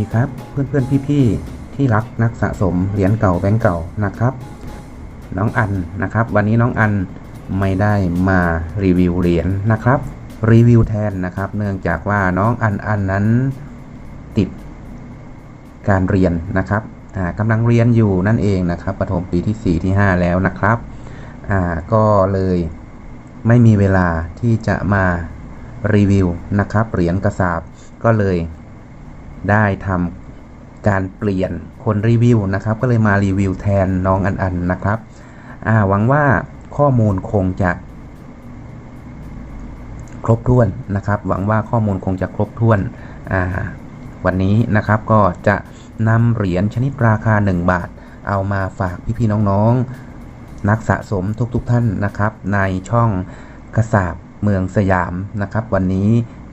ดีครับ เพื่อนเพื่อนพี่พี่ๆที่รักนักสะสมเหรียญเก่าแบงก์เก่านะครับ น้องอันนะครับ วันนี้น้องอันไม่ได้มารีวิวเหรียญนะครับ รีวิวแทนนะครับ เนื่องจากว่าน้องอันอันนั้นติดการเรียนนะครับอ่ากำลังเรียนอยู่นั่นเองนะครับประถมปีที่ 4 ที่ 5 แล้วนะครับก็เลยไม่มีเวลาที่จะมารีวิวนะครับเหรียญกระสาบก็เลย ได้ทำการเปลี่ยนคนรีวิวนะครับ ก็เลยมารีวิวแทนน้องอันอันนะครับหวังว่าข้อมูลคงจะครบถ้วนนะครับ หวังว่าข้อมูลคงจะครบถ้วนวันนี้นะครับก็จะนำเหรียญชนิดราคา 1 บาท เอามาฝากพี่ๆน้องๆ นักสะสมทุกๆท่านนะครับ ในช่องกระสาบเมืองสยามนะครับ วันนี้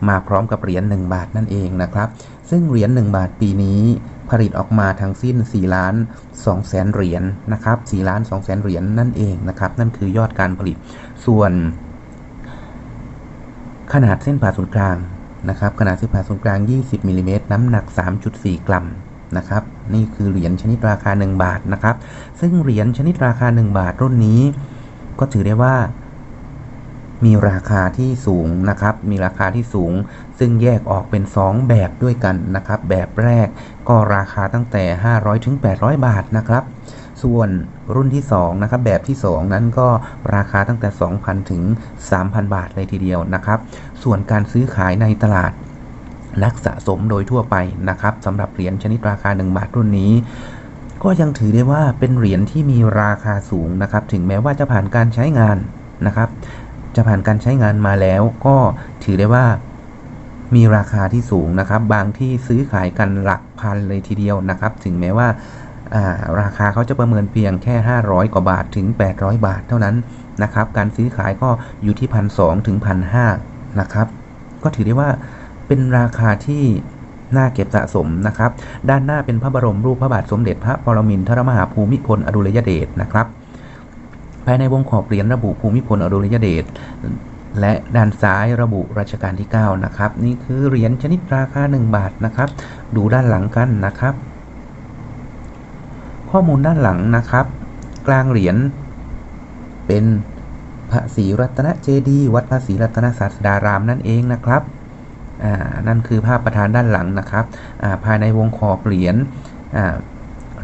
มาพร้อมกับเหรียญ1บาทนั่นเองนะครับ ซึ่งเหรียญ1บาทปีนี้ผลิตออกมาทั้งสิ้น4ล้าน2แสนเหรียญนะครับ4ล้าน2แสนเหรียญนั่นเองนะครับ นั่นคือยอดการผลิต ส่วน ขนาดเส้นผ่าศูนย์กลางนะครับ ขนาดเส้นผ่าศูนย์กลาง 20มิลลิเมตรน้ำหนัก 3.4 กรัมนะครับ นี่คือเหรียญชนิดราคา 1 บาทนะครับ ซึ่งเหรียญชนิดราคา 1 บาทรุ่นนี้ ก็ถือได้ว่า มีราคาที่สูงนะครับ มีราคาที่สูง ซึ่งแยกออกเป็น 2 แบบด้วยกันนะครับ แบบแรกก็ราคาตั้งแต่ 500ถึง800 บาทนะครับ ส่วนรุ่นที่2นะครับ แบบที่ 2 นั้นก็ราคาตั้งแต่ 2,000 ถึง 3,000 บาทเลยทีเดียวนะครับ ส่วนการซื้อขายในตลาดนักสะสมโดยทั่วไปนะครับสำหรับเหรียญชนิดราคา 1 บาทรุ่นนี้ก็ยังถือได้ว่าเป็นเหรียญที่มีราคาสูงนะครับ ถึงแม้ว่าจะผ่านการใช้งานนะครับ จะผ่านการใช้งานมาแล้วก็ถือได้ว่ามีราคาที่สูงนะครับ บางที่ซื้อขายกันหลักพันเลยทีเดียวนะครับ ถึงแม้ว่าาราคาเขาจะประเมินเพียงแค่ 500 กว่าบาทถึง 800 บาทเท่านั้นนะครับ การซื้อขายก็อยู่ที่พันสถึงพันห้านะครับ ก็ถือได้ว่าเป็นราคาที่น่าเก็บสะสมนะครับ ด้านหน้าเป็นพระบรมรูปพระบาทสมเด็จพระปรมินทรมหาภูมิพลอดุลยเดชนะครับ ภายในวงขอบเหรียญระบุภูมิพลอดุลยเดชและด้านซ้ายระบุรัชกาลที่ 9 นะครับ นี่คือเหรียญชนิดราคา 1 บาทนะครับ ดูด้านหลังกันนะครับ ข้อมูลด้านหลังนะครับ กลางเหรียญเป็นพระศรีรัตนเจดีย์วัดพระศรีรัตนศาสดารามนั่นเองนะครับอ่านั่นคือภาพประธานด้านหลังนะครับภายในวงขอบเหรียญอ่า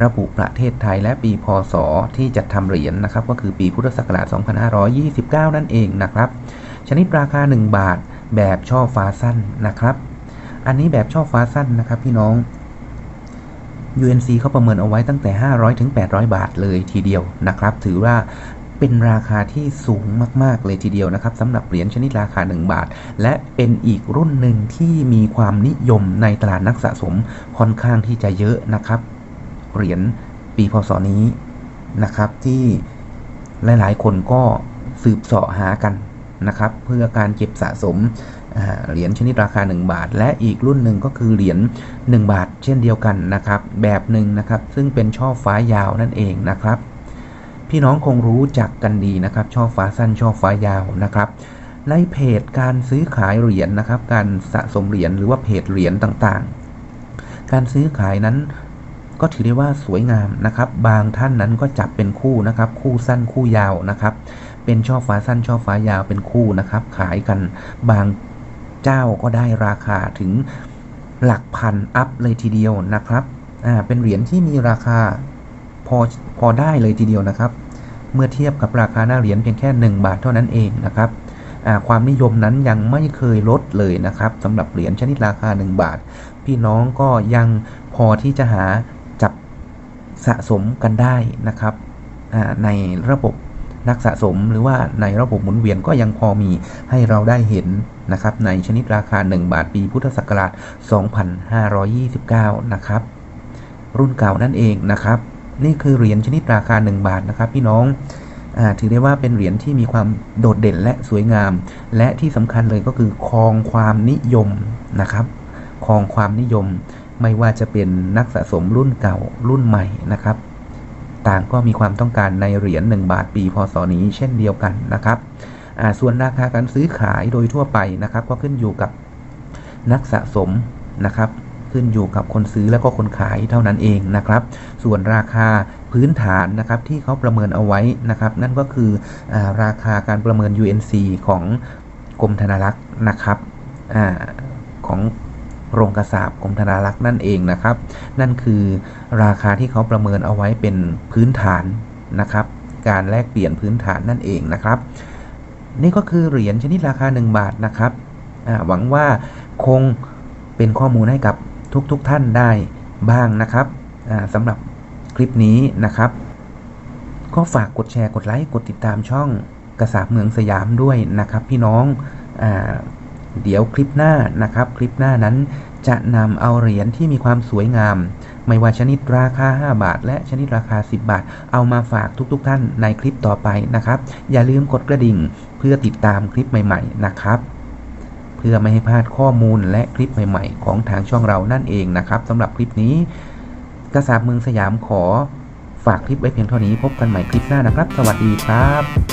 ระบุประเทศไทยและปีพศที่จัดทำเหรียญนะครับ ก็คือปีพุทธศักราช 2529 นั่นเองนะครับ ชนิดราคา 1 บาทแบบช่อฟ้าสั้นนะครับ อันนี้แบบช่อฟ้าสั้นนะครับพี่น้อง UNC เขาประเมินเอาไว้ตั้งแต่ 500ถึง800 บาทเลยทีเดียวนะครับ ถือว่าเป็นราคาที่สูงมาก ๆ เลยทีเดียวนะครับสำหรับเหรียญชนิดราคา 1 บาท และเป็นอีกรุ่นหนึ่งที่มีความนิยมในตลาดนักสะสมค่อนข้างที่จะเยอะนะครับ เหรียญปีพศนี้นะครับ ที่หลายๆ คนก็สืบเสาะหากันนะครับ เพื่อการเก็บสะสมเหรียญชนิดราคา 1 บาท และอีกรุ่นหนึ่งก็คือเหรียญ1 บาท เช่นเดียวกันนะครับ แบบหนึ่งนะครับ ซึ่งเป็นช่อฟ้ายาวนั่นเองนะครับ พี่น้องคงรู้จักกันดีนะครับ ช่อฟ้าสั้นช่อฟ้ายาวนะครับ ในเพจการซื้อขายเหรียญนะครับ การสะสมเหรียญหรือว่าเพจเหรียญต่างๆ การซื้อขายนั้น ก็ถือได้ว่าสวยงามนะครับ บางท่านนั้นก็จับเป็นคู่นะครับ คู่สั้นคู่ยาวนะครับ เป็นช่อฟ้าสั้นช่อฟ้ายาวเป็นคู่นะครับ ขายกันบางเจ้าก็ได้ราคาถึงหลักพันอัพเลยทีเดียวนะครับอ่าเป็นเหรียญที่มีราคาพอพอได้เลยทีเดียวนะครับ เมื่อเทียบกับราคาหน้าเหรียญเพียงแค่ 1 บาทเท่านั้นเองนะครับความนิยมนั้นยังไม่เคยลดเลยนะครับสำหรับเหรียญชนิดราคา 1 บาท พี่น้องก็ยังพอที่จะหา สะสมกันได้นะครับในระบบนักสะสมหรือว่าในระบบหมุนเวียนก็ยังพอมีให้เราได้เห็นนะครับในชนิดราคา 1 บาทปีพุทธศักราช 2529 นะครับ รุ่นเก่านั่นเองนะครับ นี่คือเหรียญชนิดราคา 1 บาทนะครับ พี่น้องอถือได้ว่าเป็นเหรียญที่มีความโดดเด่นและสวยงาม และที่สำคัญเลยก็คือครองความนิยมนะครับครองความนิยม ไม่ว่าจะเป็นนักสะสมรุ่นเก่ารุ่นใหม่นะครับ ต่างก็มีความต้องการในเหรียญ1บาทปีพศนี้เช่นเดียวกันนะครับส่วนราคาการซื้อขายโดยทั่วไปนะครับ ก็ขึ้นอยู่กับนักสะสมนะครับ ขึ้นอยู่กับคนซื้อแล้วก็คนขายเท่านั้นเองนะครับ ส่วนราคาพื้นฐานนะครับที่เขาประเมินเอาไว้นะครับ นั่นก็คืออราคาการประเมิน UNC ของกรมธนารักษ์นะครับอของ โรงกระสาบกรมธนารักษ์นั่นเองนะครับ นั่นคือราคาที่เขาประเมินเอาไว้เป็นพื้นฐานนะครับ การแลกเปลี่ยนพื้นฐานนั่นเองนะครับ นี่ก็คือเหรียญชนิดราคา 1 บาทนะครับหวังว่าคงเป็นข้อมูลให้กับทุกๆทท่านได้บ้างนะครับสำหรับคลิปนี้นะครับ ก็ฝากกดแชร์กดไลค์กดติดตามช่องกระสาบเมืองสยามด้วยนะครับ พี่น้องอ่า เดี๋ยวคลิปหน้านะครับ คลิปหน้านั้นจะนำเอาเหรียญที่มีความสวยงาม ไม่ว่าชนิดราคา 5 บาท และชนิดราคา 10 บาท เอามาฝากทุกๆทท่านในคลิปต่อไปนะครับ อย่าลืมกดกระดิ่งเพื่อติดตามคลิปใหม่ ๆ นะครับ เพื่อไม่ให้พลาดข้อมูลและคลิปใหม่ๆ ของทางช่องเรานั่นเองนะครับสำหรับคลิปนี้ กระสาบเมืองสยามขอฝากคลิปไว้เพียงเท่านี้พบกันใหม่คลิปหน้านะครับ สวัสดีครับ